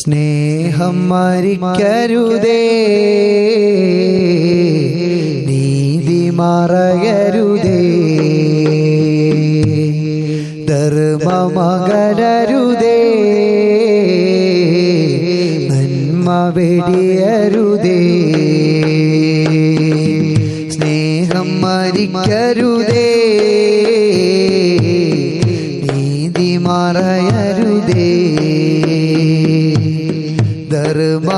സ്നേഹം മരിക്കരുതേ. നീതി മറയരുതേ. ധർമ്മമകരരുതേ. നന്മ വെടിയരുതേ. സ്നേഹം മരിക്കരുതേ. നീതി മറയരുതേ. र म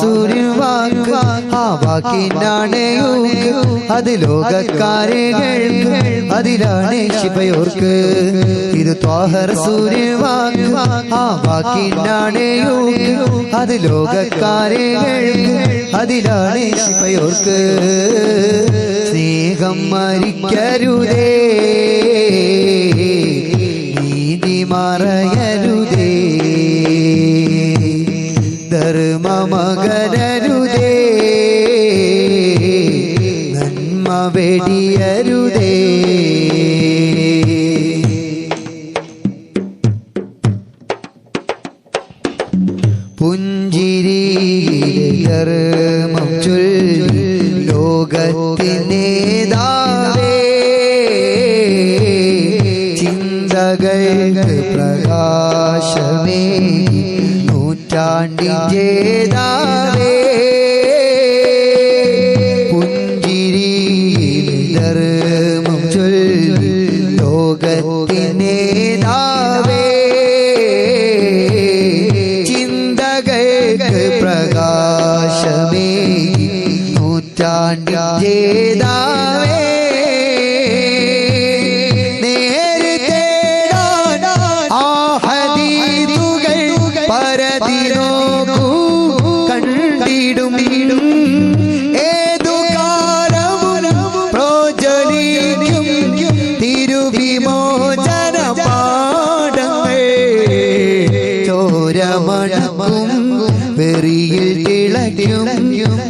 സൂര്യൻ വാക്ക് അത് ലോകക്കാരെ അതിലാണ് ശിവയോർക്ക്. ഇത് ത്വാഹർ സൂര്യൻ വാക്ക് ആ വാക്കിനാണ് യോക്ക് അത് ലോകക്കാരെ അതിലാണ് ശിവയോർക്ക്. സ്നേഹം മരിക്കരുതേ. വെടിയരുതേ. പുഞ്ചിരി കർമ്മം ചൊല്ലി ലോകത്തിനേതാവേ ചിന്തകൾക്ക് പ്രകാശമേ നൂറ്റാണ്ടിൻ ജേതാവേ. ധർമ്മം ചൊല്ലി ലോകത്തിനേതാവേ ചിന്തകൾക്ക് പ്രകാശമേ. നൂറ്റാണ്ടിൻ ജേതാവേ.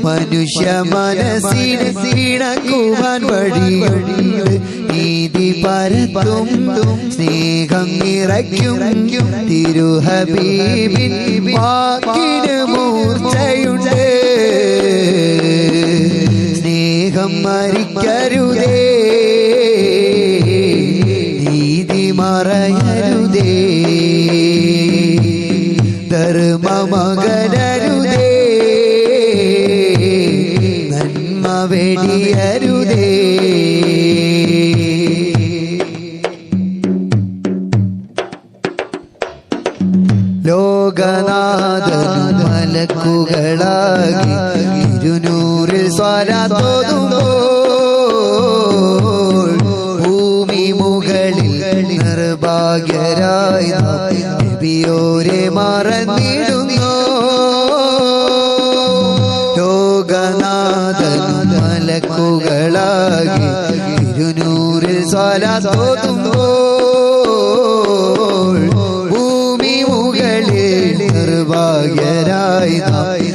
മനുഷ്യ മനസ്സിന് ഇണക്കുവാൻ വഴിയുണ്ട് നീതി പരത്തും സ്നേഹം നിറയ്ക്കും. തിരുഹബീബിൻ വാക്കിന് സ്നേഹം മരിക്കരുതേ. നീതി മറയരുതേ. ധർമ്മമകരരുതേ വെടിയരുതേ ലോകനാഥൻ മലക്കുകളാകി ഇരുനൂറിൽ സ്വരത്തോതുമ്പോൾ ഭൂമി മുകളിൽ നിർഭാഗ്യരായ നബിയോരെ മറന്നിടുന്നു ഇരുനൂറിൽ സ്വരത്തോതുമ്പോൾ ഭൂമി മുകളിൽ നിർഭാഗ്യരായി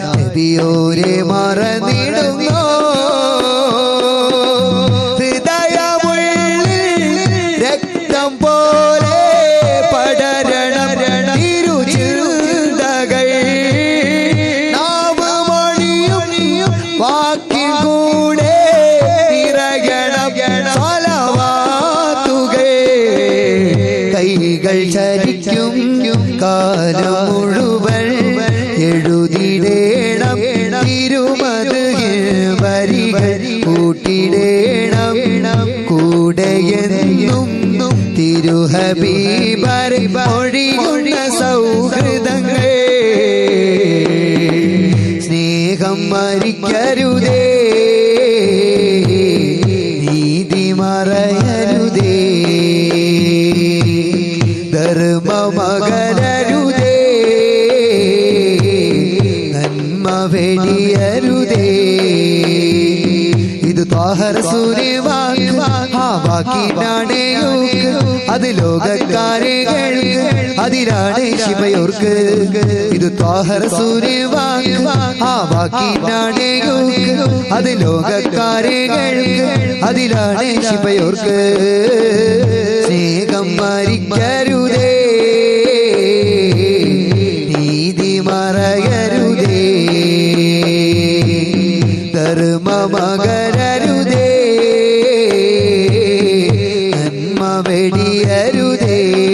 നബിയോരെ മറന്നിടുന്നു കൈകൾ ചരിക്കും കാലം മുഴുവൻ എഴുതിടേണം. തിരുമത് വരികൾ കൂട്ടിടേണം. കൂടെയെന്നും തിരുഹബീബർ ഒഴിയുന്ന സൗഹൃദങ്ങൾ. സ്നേഹം മരിക്കരുതേ. ധർമ്മമകരരുതേ നന്മ വെടിയരുതേ. ഇത് ത്വാഹർ സൂര്യവാക്ക് ആ വാക്കിനാണ് യൂക്ക് അത് ശിവയോർക്ക്. ഇത് ത്വാഹർ സൂര്യവാക്ക് ആ വാക്കിനാണ് യൂക്ക് അത് ലോകക്കാരെ അതിലാണ് ശിവയോർക്ക്. സ്നേഹം മരിക്കരുതേ ധർമ്മമകരരുതേ നന്മ വെടിയരുതേ